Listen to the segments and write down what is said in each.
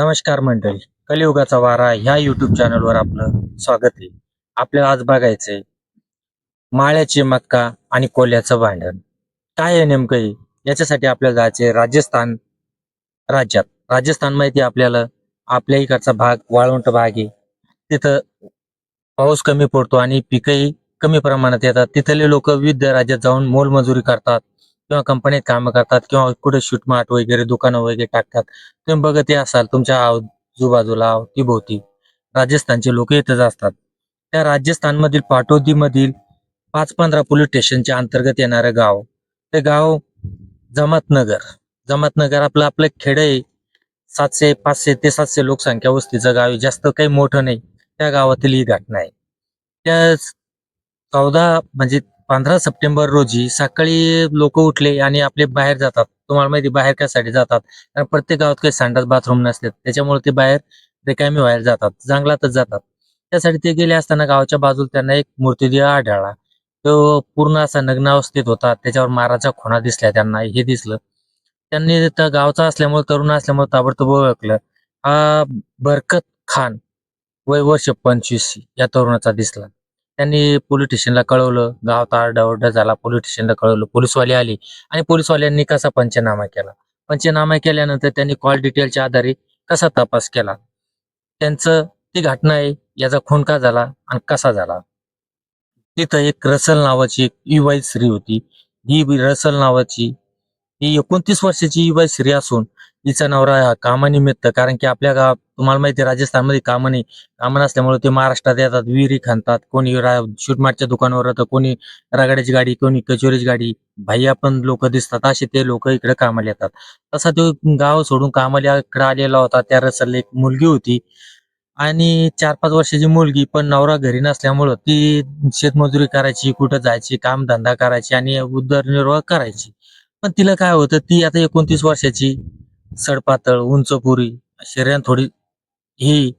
नमस्कार मंडळी. कलियुगाचा वारा ह्या युट्यूब चॅनलवर आपलं स्वागत आहे. आपल्याला आज बघायचंय माळ्याची मक्का आणि कोल्याचं भांडण. काय आहे नेमकं याच्यासाठी आपल्याला जायचंय राजस्थान राज्यात. राजस्थान माहिती आपल्याला? आपल्या इकडचा भाग वाळवंट भाग आहे. तिथं पाऊस कमी पडतो आणि पिकंही कमी प्रमाणात येतात. तिथले लोक विविध राज्यात जाऊन मोलमजुरी करतात. किंवा कंपनीत कामं करतात किंवा कुठे शूटमार्ट वगैरे दुकानं वगैरे टाकतात. तुम्ही बघत असाल तुमच्या आजूबाजूला अवतीभोवती राजस्थानचे लोक येतच असतात. त्या राजस्थानमधील पाटोदी मधील पाच पंधरा पोलीस स्टेशनच्या अंतर्गत येणारं गाव ते गाव जमातनगर. जमातनगर आपलं आपलं खेड आहे. सातशे पाचशे ते सातशे लोकसंख्या वस्तीचं गाव आहे. जास्त काही मोठं नाही. त्या गावातील ही घटना आहे. त्या चौदा म्हणजे पंधरा सप्टेंबर रोजी सकाळी लोक उठले आणि आपले बाहेर जातात. तुम्हाला माहिती बाहेर कशासाठी जातात? कारण प्रत्येक गावात काही संडास बाथरूम नसतात त्याच्यामुळे ते बाहेर रिकामी बाहेर जातात. जंगलातच जातात. त्यासाठी ते गेले असताना गावाच्या बाजूला त्यांना एक मूर्तीदेह आढळला. तो पूर्ण असा नग्न अवस्थेत होता. त्याच्यावर माराच्या खुणा दिसल्या त्यांना. हे दिसलं. त्यांनी त्या गावचा असल्यामुळे तरुण असल्यामुळे ताबडतोब ओळखलं. हा बरकत खान वय वर्ष पंचवीस या तरुणाचा दिसला. त्यांनी पोलीस स्टेशनला कळवलं. गावात आरडाओरडा झाला. पोलीस स्टेशनला कळवलं. पोलीसवाले आले. आणि पोलीसवाल्यांनी कसा पंचनामा केला? पंचनामा केल्यानंतर त्यांनी कॉल डिटेलच्या आधारे कसा तपास केला? त्यांचं ती घटना आहे याचा खून का झाला आणि कसा झाला? तिथं एक रसल नावाची एक युवाई स्त्री होती. ही बी रसल नावाची ही एकोणतीस वर्षाची युवाई स्त्री असून तिचा नवरा कामानिमित्त कारण की आपल्या गाव तुम्हाला माहिती राजस्थानमध्ये कामं नाही. कामं नसल्यामुळे ते महाराष्ट्रात येतात विहिरी खणतात कोणी शूटमार्टच्या दुकानावर राहतं कोणी रगाड्याची गाडी कोणी कचोरीची गाडी. भैया पण लोक दिसतात असे ते लोक इकडे कामाला येतात. तसा तो गाव सोडून कामाला इकडे आलेला होता त्या रसलला एक मुलगी होती. आणि चार पाच वर्षाची मुलगी पण नवरा घरी नसल्यामुळं ती शेतमजुरी करायची कुठं जायची काम धंदा करायची आणि उदरनिर्वाह करायची. पण तिला काय होतं ती आता एकोणतीस वर्षाची सडपातळ उंचपुरी शरीरात थोडी ही.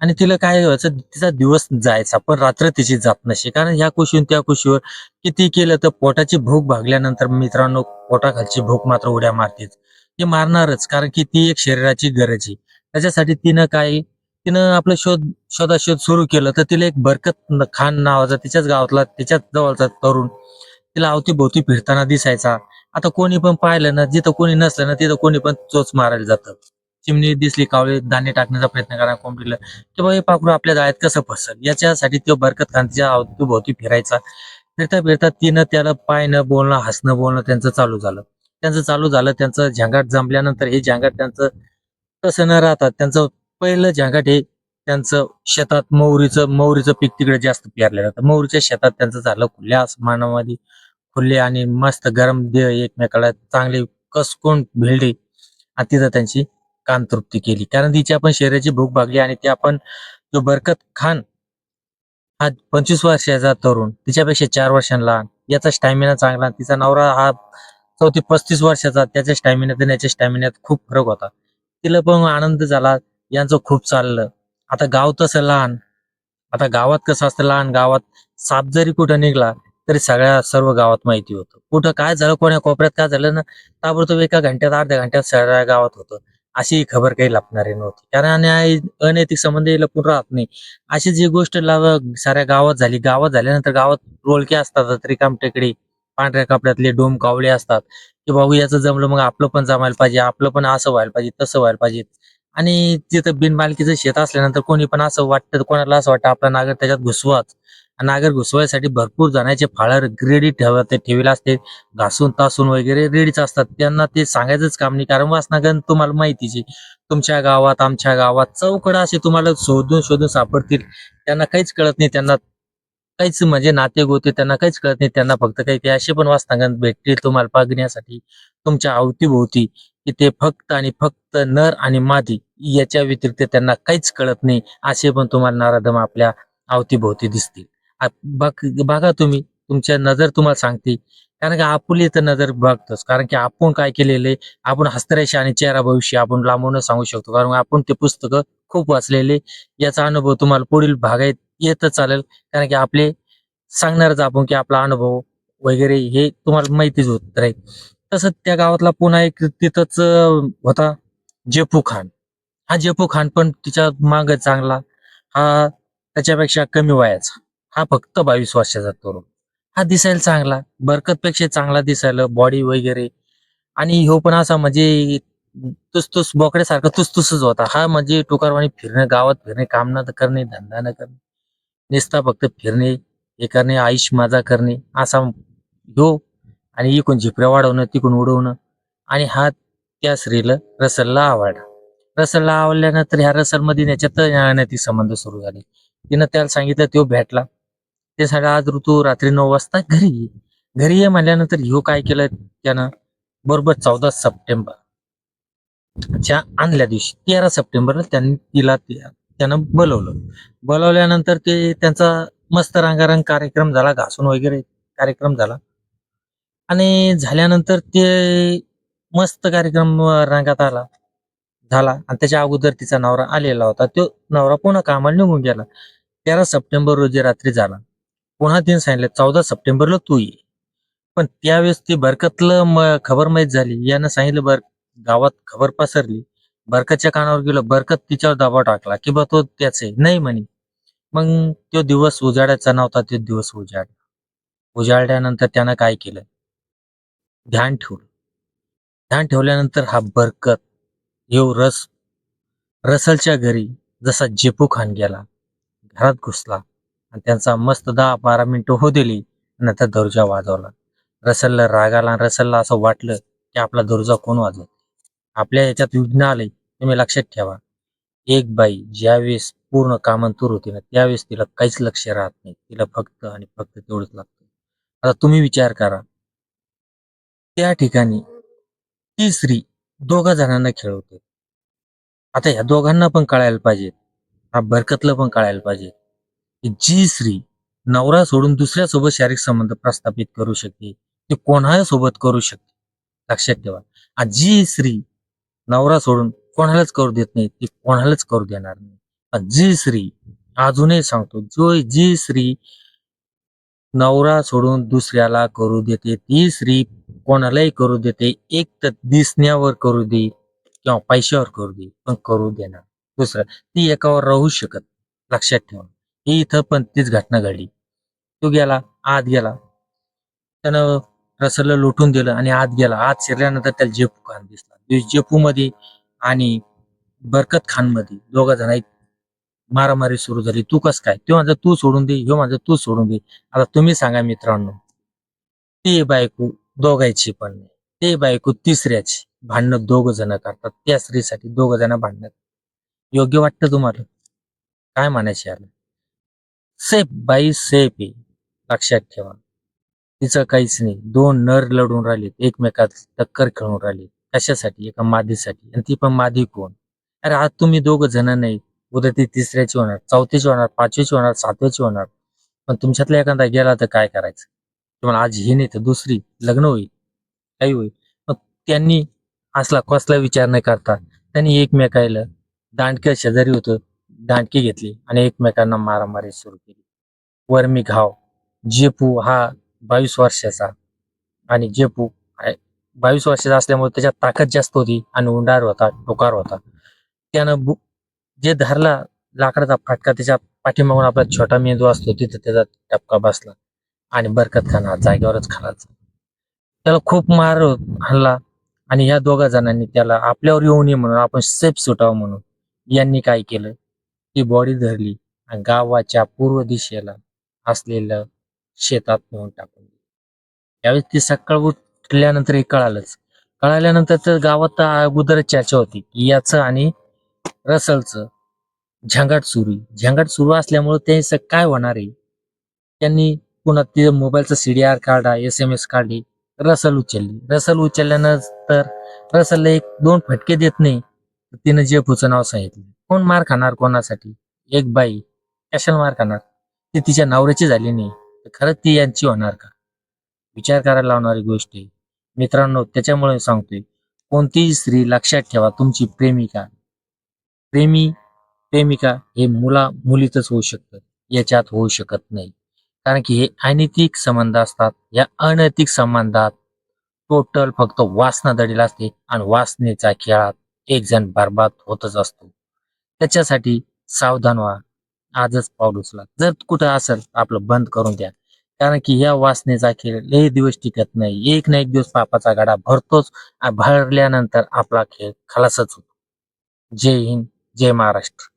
आणि तिला काय व्हायचं तिचा दिवस जायचा पण रात्र तिची जात नसे. कारण ह्या कुशीवर त्या कुशीवर किती केलं तर पोटाची भूक भागल्यानंतर मित्रांनो पोटाखालची भूक मात्र उड्या मारतेच. ती मारणारच कारण की ती एक शरीराची गरज आहे. त्याच्यासाठी तिनं काय तिनं आपलं शोध शोधाशोध सुरू केलं तर तिला एक बरकत खान नावाचा तिच्याच गावातला तिच्याच जवळचा तरुण तिला अवतीभोवती फिरताना दिसायचा. आता कोणी पण पाहिलं ना जिथं कोणी नसलं ना तिथं कोणी पण चोच मारायला जातं. चिमणी दिसली कावळे दाणे टाकण्याचा प्रयत्न करा कोंबडीला. की बाबा हे पाखरू आपल्या जाळ्यात कसं फसल याच्यासाठी तो बरकत खानच्या अवतीभोवती फिरायचा. फिरता फिरता तिनं त्याला पायनं बोलणं हसणं बोलणं त्यांचं चालू झालं. त्यांचं चालू झालं त्यांचं झंगाट जमल्यानंतर हे झंगाट त्यांचं तसं न राहतात त्यांचं पहिलं झंगाट हे त्यांचं शेतात मोहरीचं मोहरीचं पीक तिकडे जास्त पेरलं जातं मोहरीच्या शेतात त्यांचं झालं खुल्या आसमानामध्ये. खुले आणि मस्त गरम देह एकमेकाला चांगली कसकून भिडली आणि तिथं त्यांची कानतृप्ती केली. कारण तिची आपण शरीराची भूक भागली आणि ती आपण जो बरकत खान हा पंचवीस वर्षाचा तरुण तिच्यापेक्षा चार वर्षांना लहान. याचा स्टॅमिना चांगला तिचा नवरा हा चौथी पस्तीस वर्षाचा त्याच्या स्टॅमिनात आणि याच्या स्टॅमिनात खूप फरक होता. तिला पण आनंद झाला यांचं खूप चाललं. आता गाव तसं लहान आता गावात कसं असतं लहान गावात साप जरी कुठं निघला तरी सगळ्या सर्व गावात माहिती होतं. कुठं काय झालं कोण्या कोपऱ्यात काय झालं ना ताबडतोब एका घंट्यात अर्ध्या घंट्यात सगळ्या गावात होतं. अशी खबर काही लपणारी नव्हती. कारण अनैतिक संबंध लपून राहत नाही. अशी जी गोष्ट लाव साऱ्या गावात झाली गावात झाल्यानंतर गावात रोळके असतात रिकाम टेकडी पांढऱ्या कपड्यातले डोम कावळे असतात. की बाबू याचं जमलं मग आपलं पण जमायला पाहिजे आपलं पण असं व्हायला पाहिजे तसं व्हायला पाहिजे. आणि तिथं बिनमालकीचं शेत असल्यानंतर कोणी पण असं वाटतं कोणाला असं वाटतं आपला नागर त्याच्यात घुसवाच. नागर घुसवायसाठी भरपूर जणांचे फाळर रेडी ठेव ते ठेवले असते. घासून तासून वगैरे रेडीच असतात. त्यांना ते सांगायचंच काम नाही. कारण वासनागण तुम्हाला माहितीच. आहे तुमच्या गावात आमच्या गावात चौकडा असे तुम्हाला शोधून शोधून सापडतील. त्यांना काहीच कळत नाही. त्यांना काहीच म्हणजे नाते गोते त्यांना काहीच कळत नाही. त्यांना फक्त काही ते असे पण वासनागण भेटतील तुम्हाला पागण्यासाठी तुमच्या अवतीभोवती की ते फक्त आणि फक्त नर आणि मादी याच्या व्यतिरिक्त त्यांना काहीच कळत नाही. असे पण तुम्हाला नाराधम आपल्या अवतीभोवती दिसतील. बघा तुम्ही तुमच्या नजर तुम्हाला सांगते. कारण की आपुली तर नजर बघतोच. कारण की आपण काय केलेले आपण हस्तरेषा आणि चेहरा भविष्य आपण लांबूनच सांगू शकतो. कारण आपण ते पुस्तकं खूप वाचलेले. याचा अनुभव तुम्हाला पुढील भागात येतच चालेल. कारण की आपले सांगणारच आपण की आपला अनुभव वगैरे हे तुम्हाला माहितीच होत राहील. तसंच त्या गावातला पुन्हा एक तिथंच होता जेपू खान. हा जेपू खान पण तिच्या माग चांगला. हा त्याच्यापेक्षा कमी वयाचा. हा फक्त बावीस वर्षाचा तरुण. हा दिसायला चांगला. बरकतपेक्षा चांगला दिसायला बॉडी वगैरे. आणि ह्यो पण असा म्हणजे तुसतुस बोकड्यासारखा तुसतुसच होता. हा म्हणजे टुकारवाणी फिरणे गावात फिरणे काम न करणे धंदा न करणे. नुसता फक्त फिरणे हे करणे आयुष माझा करणे असा ह्यो. आणि इकडून झिपऱ्या वाढवणं तिकडून उडवणं. आणि हा त्या स्त्रीला रसलला आवडला. रसलला आवडल्यानंतर ह्या रसलमध्ये याच्यात ती संबंध सुरू झाले. तिनं त्याला सांगितलं तो भेटला. ते सगळा आज ऋतू रात्री नऊ वाजता घरी ये. घरी ये म्हणल्यानंतर ह्यो काय केलं त्यानं? बरोबर चौदा सप्टेंबर. च्या आणल्या दिवशी तेरा सप्टेंबरला त्यांनी तिला त्यानं बोलवलं. बोलवल्यानंतर ते त्यांचा मस्त रंगारंग कार्यक्रम झाला घासून वगैरे कार्यक्रम झाला. आणि झाल्यानंतर ते मस्त कार्यक्रम रंगात आला झाला. आणि त्याच्या अगोदर तिचा नवरा आलेला होता. तो नवरा पुन्हा कामाला निघून गेला. तेरा सप्टेंबर रोजी रात्री झाला. पुन्हा तिने सांगितलं चौदा सप्टेंबरला तू ये. पण त्यावेळेस ती बरकतलं म- खबर माहीत झाली. यानं सांगितलं बर गावात खबर पसरली. बरकतच्या कानावर गेलो बरकत तिच्यावर दबाव टाकला की बा तो त्याचे नाही म्हणे. मग तो दिवस उजाडायचा नव्हता तो दिवस उजाडला. उजाडल्यानंतर त्यानं काय केलं? ध्यान ठेवलं. ध्यान ठेवल्यानंतर हा बरकत येऊ रस रसलच्या घरी जसा जेपू खान गेला घरात घुसला. आणि त्यांचा मस्त दहा बारा मिनिटं हो दिली नंतर दर्जा वाजवला. रसलला रागाला रसलला असं वाटलं की आपला दर्जा कोण वाजवत आपल्या याच्यात विघ्न आले तुम्ही लक्षात ठेवा. एक बाई ज्यावेळेस पूर्ण कामांतूर होती ना त्यावेळेस तिला काहीच लक्ष राहत नाही. तिला फक्त आणि फक्त तेवढंच लागतं. आता तुम्ही विचार करा. त्या ठिकाणी ती स्त्री दोघा जणांना खेळवते आता ह्या दोघांना पण कळायला पाहिजे. हा बरकतला पण कळायला पाहिजे. की जी स्त्री नवरा सोडून दुसऱ्या सोबत शारीरिक संबंध प्रस्थापित करू शकते ती कोणाही सोबत करू शकते? लक्षात ठेवा. आणि जी स्त्री नवरा सोडून कोणालाच करू देत नाही ती कोणालाच करू देणार नाही. जी स्त्री अजूनही सांगतो जो जी स्त्री नवरा सोडून दुसऱ्याला करू देते ती स्त्री कोणालाही करू देते एक तर दिसण्यावर करू दे किंवा पैशावर करू दे पण करू देणार. दुसरं ती एकावर राहू शकत लक्षात ठेवा. ही इथं पण तीच घटना घडली. तो गेला आत गेला. त्यानं रसलला लुटून दिलं आणि आत गेला. आत शिरल्यानंतर त्याला जेपू खान दिसला. जेपू मध्ये आणि बरकत खानमध्ये दोघा जण मारामारी सुरू झाली. तू कस काय? तो माझं तू सोडून दे. ह्यो माझं तू सोडून दे. आता तुम्ही सांगा मित्रांनो. ते बायको दोघायची पण नाही. ते बायको तिसऱ्याची. भांडणं दोघ जण करतात. त्या स्त्रीसाठी दोघ जण भांडणं. योग्य वाटतं तुम्हाला? काय म्हणायचे याला? सेफ बाई सेफ आहे. लक्षात ठेवा. तिचं काहीच नाही. दोन नर लढून राहिलेत. एकमेकात टक्कर खेळून राहिली कशासाठी? एका मादीसाठी. आणि ती पण मादी कोण? अरे आज तुम्ही दोघ जण नाही. उद्या ती तिसऱ्याची होणार. चौथीची होणार. पाचवीची होणार. सातवीची होणार. पण तुमच्यातला एखादा गेला तर काय करायचं? तुम्हाला आज ही नाही तर दुसरी. लग्न होईल. काही होईल. मग त्यांनी असला कसला विचार न करता. त्यांनी एकमेकायला दांडक्या शेजारी होतं. दांडकी घेतली आणि एकमेकांना मारामारी सुरू केली. वर्मी घाव जेपू हा बावीस वर्षाचा आणि जेपू बावीस वर्षाचा असल्यामुळे त्याच्यात ताकद जास्त होती आणि उंडार होता टोकार होता. त्यानं बु- जे धरला लाकडाचा फाटका त्याच्या पाठीमागून आपला छोटा मेंदू असतो तिथं त्याचा टपका बसला आणि बरकत खान हा जागेवरच खालाचा त्याला खूप मार हल्ला आणि या दोघा जणांनी त्याला आपल्यावर येऊ नये म्हणून आपण सेफ सुटावं म्हणून यांनी काय केलं? ती बॉडी धरली आणि गावाच्या पूर्व दिशेला असलेलं शेतात नेऊन टाकून दिली. त्यावेळेस ती सकाळ उठल्यानंतर हे कळालंच. कळाल्यानंतर तर गावात अगोदरच चर्चा होती की याचं आणि रसलचं झंगाट सुरू झंगाट सुरू असल्यामुळे ते काय होणार आहे? त्यांनी पुन्हा ते मोबाईलचा सीडीआर काढा एस एम एस काढली रसल उचलली. रसल उचलल्यानंतर रसलला एक दोन फटके देत नाही. तिनं जेपूचं नाव सांगितलं. कोण मार खाणार कोणासाठी? एक बाई कशाला मार खाणार? ती तिच्या नवऱ्याची झाली नाही तर खरंच ती यांची होणार का? विचार करायला लावणारी गोष्ट आहे. मित्रांनो त्याच्यामुळे सांगतोय कोणतीही स्त्री लक्षात ठेवा तुमची प्रेमिका प्रेमी प्रेमिका हे मुला मुलीतच होऊ शकतं. याच्यात होऊ शकत नाही. कारण की हे अनैतिक संबंध असतात. या अनैतिक संबंधात टोटल फक्त वासना दडीला असते आणि वासनेच्या खेळात एक जण बर्बाद होतच असतो. त्याच्यासाठी सावधान व्हा. आजच पाऊल उचला. जर कुठं असेल आपलं बंद करून द्या. कारण की या वासनेचा खेळ लय दिवस टिकत नाही. एक ना एक दिवस पापाचा गाडा भरतोच भरल्यानंतर आपला खेळ खलासच होतो. जय हिंद जय महाराष्ट्र.